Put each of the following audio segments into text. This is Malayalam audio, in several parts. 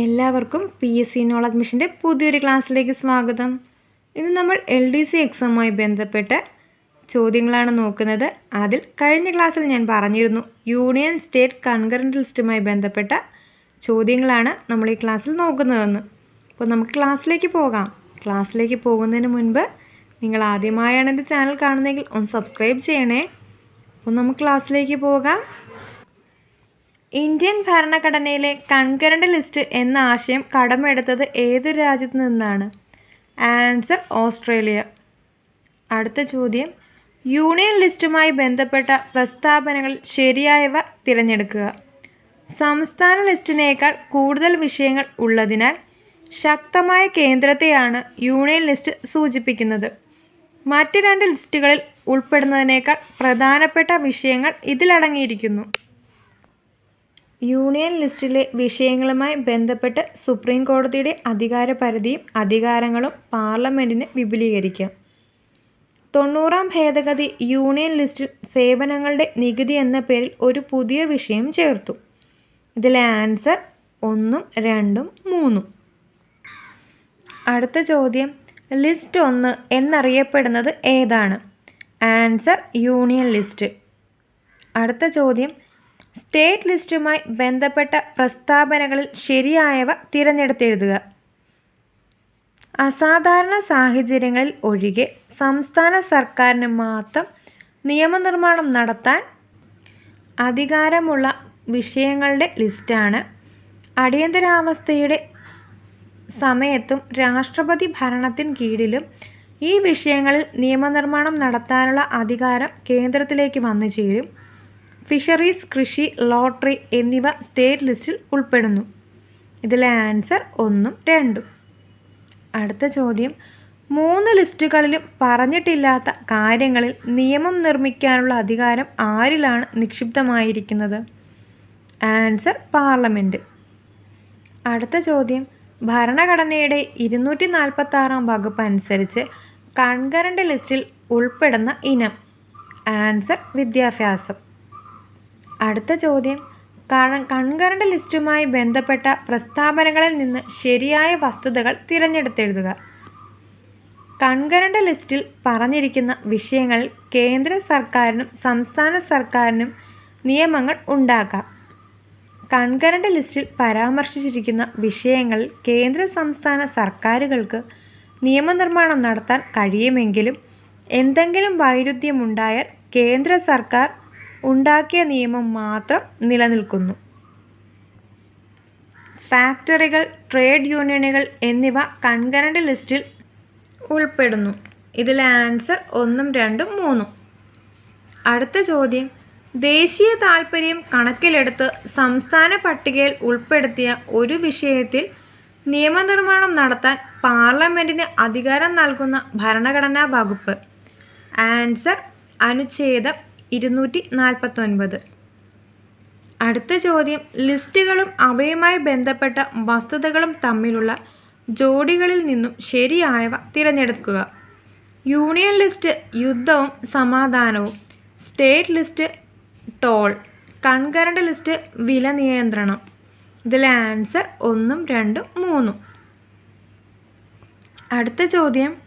എല്ലാവർക്കും പി എസ് സി നോളജ് മിഷന്റെ പുതിയൊരു ക്ലാസ്സിലേക്ക് സ്വാഗതം. ഇന്ന് നമ്മൾ എൽ ഡി സി എക്സാമുമായി ബന്ധപ്പെട്ട ചോദ്യങ്ങളാണ് നോക്കുന്നത്. അതിൽ കഴിഞ്ഞ ക്ലാസ്സിൽ ഞാൻ പറഞ്ഞിരുന്നു യൂണിയൻ സ്റ്റേറ്റ് കൺകറന്റ് ലിസ്റ്റുമായി ബന്ധപ്പെട്ട ചോദ്യങ്ങളാണ് നമ്മൾ ഈ ക്ലാസ്സിൽ നോക്കുന്നതെന്ന്. അപ്പോൾ നമുക്ക് ക്ലാസ്സിലേക്ക് പോകാം. ക്ലാസ്സിലേക്ക് പോകുന്നതിന് മുൻപ് നിങ്ങൾ ആദ്യമായാണ് എന്റെ ചാനൽ കാണുന്നതെങ്കിൽ ഒന്ന് സബ്സ്ക്രൈബ് ചെയ്യണേ. അപ്പോൾ നമുക്ക് ക്ലാസ്സിലേക്ക് പോകാം. ഇന്ത്യൻ ഭരണഘടനയിലെ കൺകരണ്ട് ലിസ്റ്റ് എന്ന ആശയം കടമെടുത്തത് ഏത് രാജ്യത്തു നിന്നാണ്? Answer Australia. അടുത്ത ചോദ്യം. യൂണിയൻ ലിസ്റ്റുമായി ബന്ധപ്പെട്ട പ്രസ്താവനകൾ ശരിയായവ തിരഞ്ഞെടുക്കുക. സംസ്ഥാന ലിസ്റ്റിനേക്കാൾ കൂടുതൽ വിഷയങ്ങൾ ഉള്ളതിനാൽ ശക്തമായ കേന്ദ്രത്തെയാണ് യൂണിയൻ ലിസ്റ്റ് സൂചിപ്പിക്കുന്നത്. മറ്റ് രണ്ട് ലിസ്റ്റുകളിൽ ഉൾപ്പെടുന്നതിനേക്കാൾ പ്രധാനപ്പെട്ട വിഷയങ്ങൾ ഇതിലടങ്ങിയിരിക്കുന്നു. യൂണിയൻ ലിസ്റ്റിലെ വിഷയങ്ങളുമായി ബന്ധപ്പെട്ട് സുപ്രീം കോടതിയുടെ അധികാരപരിധിയും അധികാരങ്ങളും പാർലമെന്റിന് വിപുലീകരിക്കാം. തൊണ്ണൂറാം ഭേദഗതി യൂണിയൻ ലിസ്റ്റിൽ സേവനങ്ങളുടെ നികുതി എന്ന പേരിൽ ഒരു പുതിയ വിഷയം ചേർത്തു. ഇതിലെ ആൻസർ ഒന്നും രണ്ടും മൂന്നും. അടുത്ത ചോദ്യം. ലിസ്റ്റ് ഒന്ന് എന്നറിയപ്പെടുന്നത് ഏതാണ്? Answer union list. അടുത്ത ചോദ്യം. സ്റ്റേറ്റ് ലിസ്റ്റുമായി ബന്ധപ്പെട്ട പ്രസ്താവനകളിൽ ശരിയായവ തിരഞ്ഞെടുത്തെഴുതുക. അസാധാരണ സാഹചര്യങ്ങളിൽ ഒഴികെ സംസ്ഥാന സർക്കാരിന് മാത്രം നിയമനിർമ്മാണം നടത്താൻ അധികാരമുള്ള വിഷയങ്ങളുടെ ലിസ്റ്റാണ് അടിയന്തരാവസ്ഥയുടെ സമയത്തും രാഷ്ട്രപതി ഭരണത്തിന് കീഴിലും ഈ വിഷയങ്ങളിൽ നിയമനിർമ്മാണം നടത്താനുള്ള അധികാരം കേന്ദ്രത്തിലേക്ക് വന്നു ചേരും ഫിഷറീസ് കൃഷി ലോട്ടറി എന്നിവ സ്റ്റേറ്റ് ലിസ്റ്റിൽ ഉൾപ്പെടുന്നു. ഇതിലെ ആൻസർ ഒന്നും രണ്ടും. അടുത്ത ചോദ്യം. മൂന്ന് ലിസ്റ്റുകളിലും പറഞ്ഞിട്ടില്ലാത്ത കാര്യങ്ങളിൽ നിയമം നിർമ്മിക്കാനുള്ള അധികാരം ആരിലാണ് നിക്ഷിപ്തമായിരിക്കുന്നത്? ആൻസർ പാർലമെന്റ് അടുത്ത ചോദ്യം. ഭരണഘടനയുടെ ഇരുന്നൂറ്റി നാൽപ്പത്തി ആറാം വകുപ്പ് അനുസരിച്ച് കൺകറന്റ് ലിസ്റ്റിൽ ഉൾപ്പെടുന്ന ഇനം. ആൻസർ വിദ്യാഭ്യാസം. അടുത്ത ചോദ്യം. കൺകറന്റ് ലിസ്റ്റുമായി ബന്ധപ്പെട്ട പ്രസ്താവനകളിൽ നിന്ന് ശരിയായ വസ്തുതകൾ തിരഞ്ഞെടുത്തെഴുതുക. കൺകറന്റ് ലിസ്റ്റിൽ പറഞ്ഞിരിക്കുന്ന വിഷയങ്ങൾ കേന്ദ്ര സർക്കാരിനും സംസ്ഥാന സർക്കാരിനും നിയമങ്ങൾ ഉണ്ടാക്കാം കൺകറന്റ് ലിസ്റ്റിൽ പരാമർശിച്ചിരിക്കുന്ന വിഷയങ്ങളിൽ കേന്ദ്ര സംസ്ഥാന സർക്കാരുകൾക്ക് നിയമനിർമ്മാണം നടത്താൻ കഴിയുമെങ്കിലും എന്തെങ്കിലും വൈരുദ്ധ്യമുണ്ടായാൽ കേന്ദ്ര സർക്കാർ ഉണ്ടാക്കിയ നിയമം മാത്രം നിലനിൽക്കുന്നു. ഫാക്ടറികൾ ട്രേഡ് യൂണിയനുകൾ എന്നിവ കൺകറന്റ് ലിസ്റ്റിൽ ഉൾപ്പെടുന്നു. ഇതിലെ ആൻസർ ഒന്നും രണ്ടും മൂന്നും. അടുത്ത ചോദ്യം. ദേശീയ താൽപ്പര്യം കണക്കിലെടുത്ത് സംസ്ഥാന പട്ടികയിൽ ഉൾപ്പെടുത്തിയ ഒരു വിഷയത്തിൽ നിയമനിർമ്മാണം നടത്താൻ പാർലമെന്റിന് അധികാരം നൽകുന്ന ഭരണഘടനാ വകുപ്പ്. ആൻസർ അനുച്ഛേദം ഇരുന്നൂറ്റി നാൽപ്പത്തൊൻപത് അടുത്ത ചോദ്യം ലിസ്റ്റുകളും അവയുമായി ബന്ധപ്പെട്ട വസ്തുതകളും തമ്മിലുള്ള ജോഡികളിൽ നിന്നും ശരിയായവ തിരഞ്ഞെടുക്കുക. യൂണിയൻ ലിസ്റ്റ് യുദ്ധവും സമാധാനവും state list toll concurrent list വില നിയന്ത്രണം. ഇതിലെ ആൻസർ ഒന്നും രണ്ടും മൂന്നും. അടുത്ത ചോദ്യം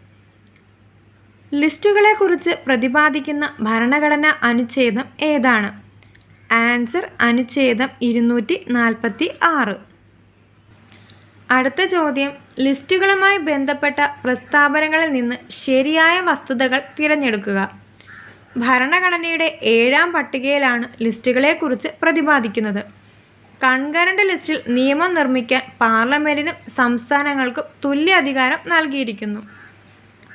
ലിസ്റ്റുകളെക്കുറിച്ച് പ്രതിപാദിക്കുന്ന ഭരണഘടന അനുച്ഛേദം ഏതാണ്? ആൻസർ അനുച്ഛേദം ഇരുന്നൂറ്റി നാൽപ്പത്തി ആറ് അടുത്ത ചോദ്യം. ലിസ്റ്റുകളുമായി ബന്ധപ്പെട്ട പ്രസ്താവനകളിൽ നിന്ന് ശരിയായ വസ്തുതകൾ തിരഞ്ഞെടുക്കുക. ഭരണഘടനയുടെ ഏഴാം പട്ടികയിലാണ് ലിസ്റ്റുകളെക്കുറിച്ച് പ്രതിപാദിക്കുന്നത്. കൺകരണ്ട് ലിസ്റ്റിൽ നിയമം നിർമ്മിക്കാൻ പാർലമെന്റിനും സംസ്ഥാനങ്ങൾക്കും തുല്യ അധികാരം നൽകിയിരിക്കുന്നു.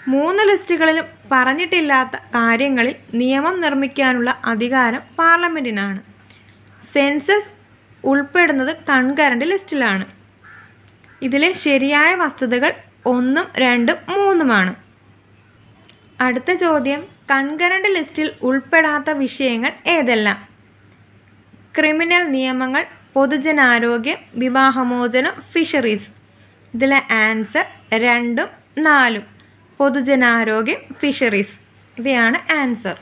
മൂന്ന് ലിസ്റ്റുകളിലും പറഞ്ഞിട്ടില്ലാത്ത കാര്യങ്ങളിൽ നിയമം നിർമ്മിക്കാനുള്ള അധികാരം പാർലമെന്റിനാണ് സെൻസസ് ഉൾപ്പെടുന്നത് കൺകരണ്ട് ലിസ്റ്റിലാണ്. ഇതിലെ ശരിയായ വസ്തുതകൾ ഒന്നും രണ്ടും മൂന്നുമാണ്. അടുത്ത ചോദ്യം കൺകരണ്ട് ലിസ്റ്റിൽ ഉൾപ്പെടാത്ത വിഷയങ്ങൾ ഏതെല്ലാം? ക്രിമിനൽ നിയമങ്ങൾ പൊതുജനാരോഗ്യം വിവാഹമോചനം ഫിഷറീസ്. ഇതിലെ ആൻസർ രണ്ടും നാലും. പൊതുജനാരോഗ്യം ഫിഷറീസ് ഇവയാണ് ആൻസർ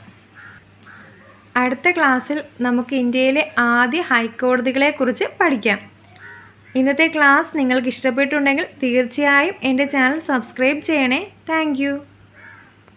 അടുത്ത ക്ലാസ്സിൽ നമുക്ക് ഇന്ത്യയിലെ ആദ്യ ഹൈക്കോടതികളെക്കുറിച്ച് പഠിക്കാം. ഇന്നത്തെ ക്ലാസ് നിങ്ങൾക്ക് ഇഷ്ടപ്പെട്ടുണ്ടെങ്കിൽ തീർച്ചയായും എന്റെ ചാനൽ സബ്സ്ക്രൈബ് ചെയ്യണേ. താങ്ക്